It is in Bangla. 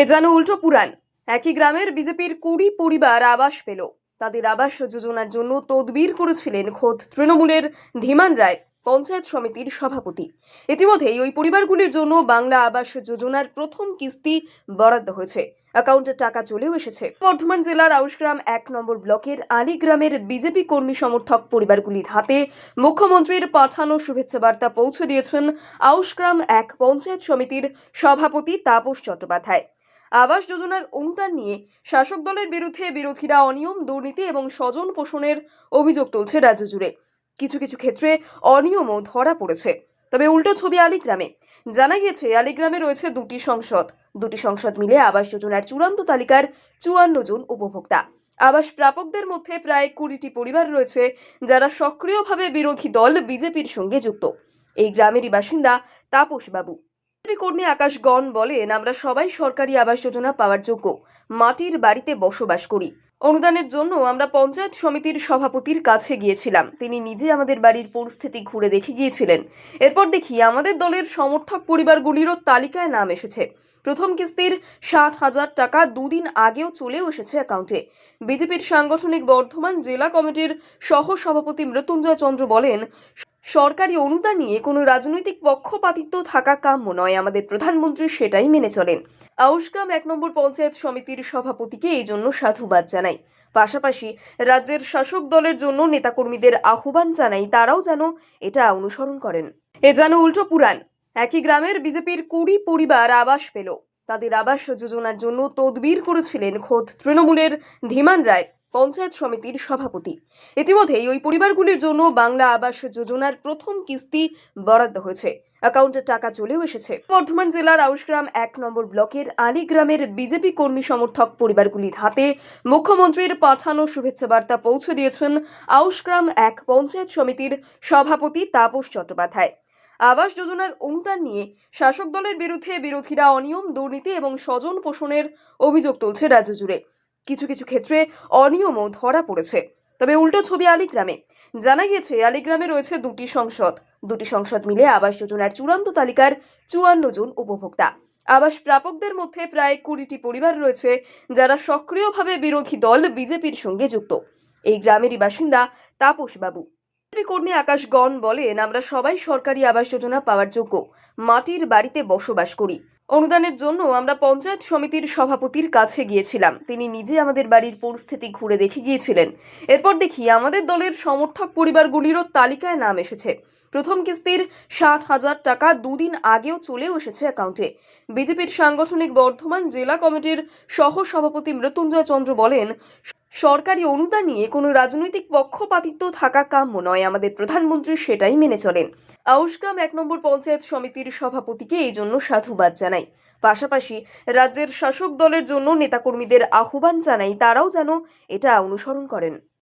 এ যেন উল্টো পুরাণ। একই গ্রামের বিজেপির কুড়ি পরিবার আবাস পেল। তাদের আবাস যোজনার জন্য তদবির করেছিলেন খোদ তৃণমূলের ধীমান রায়, পঞ্চায়েত সমিতির সভাপতি। ইতিমধ্যেই ওই পরিবারগুলির জন্য বাংলা আবাস যোজনার প্রথম কিস্তি বরাদ্দ হয়েছে। অ্যাকাউন্টে টাকা চলেও এসেছে। বর্ধমান জেলার আউশগ্রাম এক নম্বর ব্লকের আলীগ্রামের বিজেপি কর্মী সমর্থক পরিবারগুলির হাতে মুখ্যমন্ত্রীর পাঠানো শুভেচ্ছা বার্তা পৌঁছে দিয়েছেন আউশগ্রাম এক পঞ্চায়েত সমিতির সভাপতি তাপস চট্টোপাধ্যায়। আবাস যোজনার অনুদান নিয়ে শাসক দলের বিরুদ্ধে বিরোধীরা অনিয়ম, দুর্নীতি এবং স্বজন পোষণের অভিযোগ তুলছে রাজ্য জুড়ে। কিছু কিছু ক্ষেত্রে অনিয়মও ধরা পড়েছে। তবে উল্টো ছবি আলিগ্রামে। জানা গিয়েছে, আলিগ্রামে রয়েছে দুটি সংসদ। দুটি সংসদ মিলে আবাস যোজনার চূড়ান্ত তালিকার চুয়ান্ন জন উপভোক্তা। আবাস প্রাপকদের মধ্যে প্রায় কুড়িটি পরিবার রয়েছে যারা সক্রিয়ভাবে বিরোধী দল বিজেপির সঙ্গে যুক্ত। এই গ্রামেরই বাসিন্দা তাপস বাবু কর্মী আকাশ গণ বলেন, আমরা সবাই সরকারি আবাস যোজনা পাওয়ার যোগ্য। মাটির বাড়িতে বসবাস করি। অনুদানের জন্য আমরা পঞ্চায়েত সমিতির সভাপতির কাছে গিয়েছিলাম। তিনি নিজে আমাদের বাড়ির পরিস্থিতি ঘুরে দেখে গিয়েছিলেন। এরপর দেখি আমাদের দলের সমর্থক পরিবারগুলিরও তালিকায় নাম এসেছে। প্রথম কিস্তির ষাট হাজার টাকা দুদিন আগেও চলেও এসেছে অ্যাকাউন্টে। বিজেপির সাংগঠনিক বর্ধমান জেলা কমিটির সহ সভাপতি মৃত্যুঞ্জয় চন্দ্র বলেন সরকারি অনুদান নিয়ে কোনো রাজনৈতিক পক্ষপাতিত্ব থাকা কাম্য নয়, আমাদের প্রধানমন্ত্রী সেটাই মেনে চলেন। আউশগ্রাম এক নম্বর পঞ্চায়েত সমিতির সভাপতিকে এই জন্য সাধুবাদ জানাই। পাশাপাশি রাজ্যের শাসক দলের জন্য নেতাকর্মীদের আহ্বান জানাই, তারাও যেন এটা অনুসরণ করেন। এ যেন উল্টো পুরাণ। একই গ্রামের বিজেপির কুড়ি পরিবার আবাস পেল। তাদের আবাস যোজনার জন্য তদবির করেছিলেন খোদ তৃণমূলের ধীমান রায়। পঞ্চায়েত সমিতির সভাপতি। ইতিমধ্যেই ওই পরিবারগুলির জন্য বাংলা আবাস যোজনার প্রথম কিস্তি বরাদ্দ হয়েছে। অ্যাকাউন্টে টাকা চলেও এসেছে। বর্ধমান জেলার আউশগ্রাম এক নম্বর ব্লকের আলীগ্রামের বিজেপি কর্মী সমর্থক পরিবারগুলির হাতে মুখ্যমন্ত্রীর পাঠানো শুভেচ্ছা বার্তা পৌঁছে দিয়েছেন আউশগ্রাম এক পঞ্চায়েত সমিতির সভাপতি তাপস চট্টোপাধ্যায়। আবাস যোজনার অনুদান নিয়ে শাসক দলের বিরুদ্ধে বিরোধীরা অনিয়ম, দুর্নীতি এবং স্বজন পোষণের অভিযোগ তুলছে রাজ্য জুড়ে। কিছু কিছু ক্ষেত্রে অনিয়মও ধরা পড়েছে। তবে উল্টো ছবি আলিগ্রামে। জানা গিয়েছে, আলিগ্রামে রয়েছে দুটি সংসদ। দুটি সংসদ মিলে আবাস যোজনার চূড়ান্ত তালিকার চুয়ান্ন জন উপভোক্তা। আবাস প্রাপকদের মধ্যে প্রায় কুড়িটি পরিবার রয়েছে যারা সক্রিয়ভাবে বিরোধী দল বিজেপির সঙ্গে যুক্ত। এই গ্রামেরই বাসিন্দা তাপস বাবু বিজেপি কর্মী আকাশ গণ বলেন, আমরা সবাই সরকারি আবাস যোজনা পাওয়ার যোগ্য। মাটির বাড়িতে বসবাস করি। অনুদানের জন্য আমরা পঞ্চায়েত সমিতির সভাপতির কাছে গিয়েছিলাম। তিনি নিজে আমাদের বাড়ির পরিস্থিতি ঘুরে দেখে গিয়েছিলেন। এরপর দেখি আমাদের দলের সমর্থক পরিবারগুলিরও তালিকায় নাম এসেছে। প্রথম কিস্তির ষাট হাজার টাকা দুদিন আগেও চলেও এসেছে অ্যাকাউন্টে। বিজেপির সাংগঠনিক বর্ধমান জেলা কমিটির সহ সভাপতি মৃত্যুঞ্জয় চন্দ্র বলেন সরকারি অনুদান নিয়ে কোনো রাজনৈতিক পক্ষপাতিত্ব থাকা কাম্য নয়, আমাদের প্রধানমন্ত্রী সেটাই মেনে চলেন। আউসগ্রাম এক নম্বর পঞ্চায়েত সমিতির সভাপতিকে এই জন্য সাধুবাদ জানাই। পাশাপাশি রাজ্যের শাসক দলের জন্য নেতাকর্মীদের আহ্বান জানাই, তারাও যেন এটা অনুসরণ করেন।